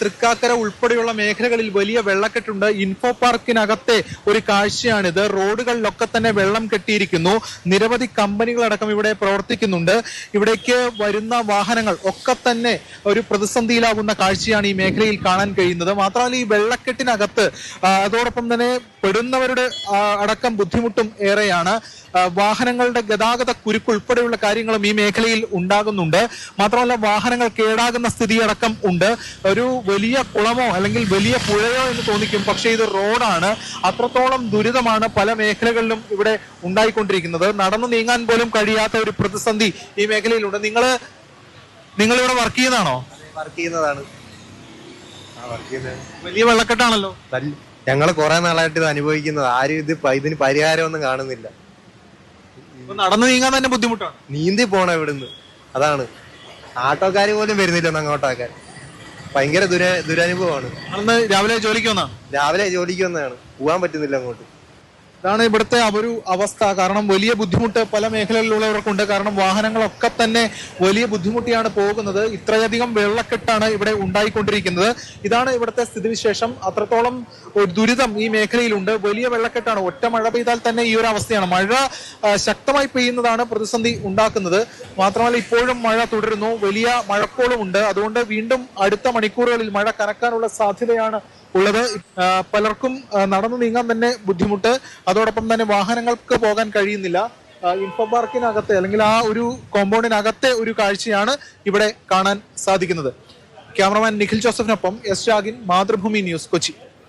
തൃക്കാക്കര ഉൾപ്പെടെയുള്ള മേഖലകളിൽ വലിയ വെള്ളക്കെട്ടുണ്ട്. ഇൻഫോ പാർക്കിനകത്തെ ഒരു കാഴ്ചയാണിത് റോഡുകളിലൊക്കെ തന്നെ വെള്ളം കെട്ടിയിരിക്കുന്നു. നിരവധി കമ്പനികളടക്കം ഇവിടെ പ്രവർത്തിക്കുന്നുണ്ട്. ഇവിടേക്ക് വരുന്ന വാഹനങ്ങൾ ഒക്കെ തന്നെ ഒരു പ്രതിസന്ധിയിലാകുന്ന കാഴ്ചയാണ് ഈ മേഖലയിൽ കാണാൻ കഴിയുന്നത്. മാത്രമല്ല ഈ വെള്ളക്കെട്ടിനകത്ത് അതോടൊപ്പം തന്നെ പെടുന്നവരുടെ അടക്കം ബുദ്ധിമുട്ടും ഏറെയാണ്. വാഹനങ്ങളുടെ ഗതാഗത കുരുക്ക് ഉൾപ്പെടെയുള്ള കാര്യങ്ങളും ഈ മേഖലയിൽ ഉണ്ടാകുന്നുണ്ട്. മാത്രമല്ല വാഹനങ്ങൾ കേടാകുന്ന സ്ഥിതിയടക്കം ഉണ്ട്. ഒരു വലിയ കുളമോ അല്ലെങ്കിൽ വലിയ പുഴയോ എന്ന് തോന്നിക്കും. പക്ഷേ ഇത് റോഡാണ്. അത്രത്തോളം ദുരിതമാണ് പല മേഖലകളിലും ഇവിടെ ഉണ്ടായിക്കൊണ്ടിരിക്കുന്നത്. നടന്നു നീങ്ങാൻ പോലും കഴിയാത്ത ഒരു പ്രതിസന്ധി ഈ മേഖലയിലുണ്ട്. നിങ്ങൾ നിങ്ങൾ ഇവിടെ വർക്ക് ചെയ്യുന്നതാണോ. വർക്ക് ചെയ്യുന്നതാണ് വലിയ വെള്ളക്കെട്ടാണല്ലോ. ഞങ്ങൾ കുറെ നാളായിട്ട് ഇത് അനുഭവിക്കുന്നത്. ആരും ഇത് ഇതിന് പരിഹാരമൊന്നും കാണുന്നില്ല. നടന്നു നീങ്ങാൻ തന്നെ ബുദ്ധിമുട്ടാണ്. നീന്തി പോണം ഇവിടുന്ന്. അതാണ്. ആട്ടോക്കാർ പോലും വരുന്നില്ല അങ്ങോട്ടാക്കാൻ ഭയങ്കര ദുര ദുരനുഭവമാണ്. രാവിലെ ജോലിക്ക് വന്നാ? രാവിലെ ജോലിക്ക് വന്നതാണ്. പോകാൻ പറ്റുന്നില്ല അങ്ങോട്ട്. ഇതാണ് ഇവിടുത്തെ ഒരു അവസ്ഥ. കാരണം വലിയ ബുദ്ധിമുട്ട് പല മേഖലകളിലുള്ളവർക്കുണ്ട്. കാരണം വാഹനങ്ങളൊക്കെ തന്നെ വലിയ ബുദ്ധിമുട്ടിയാണ് പോകുന്നത്. ഇത്രയധികം വെള്ളക്കെട്ടാണ് ഇവിടെ ഉണ്ടായിക്കൊണ്ടിരിക്കുന്നത്. ഇതാണ് ഇവിടുത്തെ സ്ഥിതിവിശേഷം. അത്രത്തോളം ഒരു ദുരിതം ഈ മേഖലയിലുണ്ട്. വലിയ വെള്ളക്കെട്ടാണ്. ഒറ്റ മഴ പെയ്താൽ തന്നെ ഈ ഒരു അവസ്ഥയാണ്. മഴ ശക്തമായി പെയ്യുന്നതാണ് പ്രതിസന്ധി ഉണ്ടാക്കുന്നത്. മാത്രമല്ല ഇപ്പോഴും മഴ തുടരുന്നു. വലിയ മഴക്കോളും ഉണ്ട് അതുകൊണ്ട് വീണ്ടും അടുത്ത മണിക്കൂറുകളിൽ മഴ കനക്കാനുള്ള സാധ്യതയാണ് ഉള്ളത്. പലർക്കും നടന്നു നീങ്ങാൻ തന്നെ ബുദ്ധിമുട്ട്. അതോടൊപ്പം തന്നെ വാഹനങ്ങൾക്ക് പോകാൻ കഴിയുന്നില്ല. ഇൻഫോ പാർക്കിനകത്തെ അല്ലെങ്കിൽ ആ ഒരു കോമ്പൗണ്ടിനകത്തെ ഒരു കാഴ്ചയാണ് ഇവിടെ കാണാൻ സാധിക്കുന്നത്. ക്യാമറമാൻ നിഖിൽ ജോസഫിനൊപ്പം എസ് ഷാഗിൻ മാതൃഭൂമി ന്യൂസ് കൊച്ചി.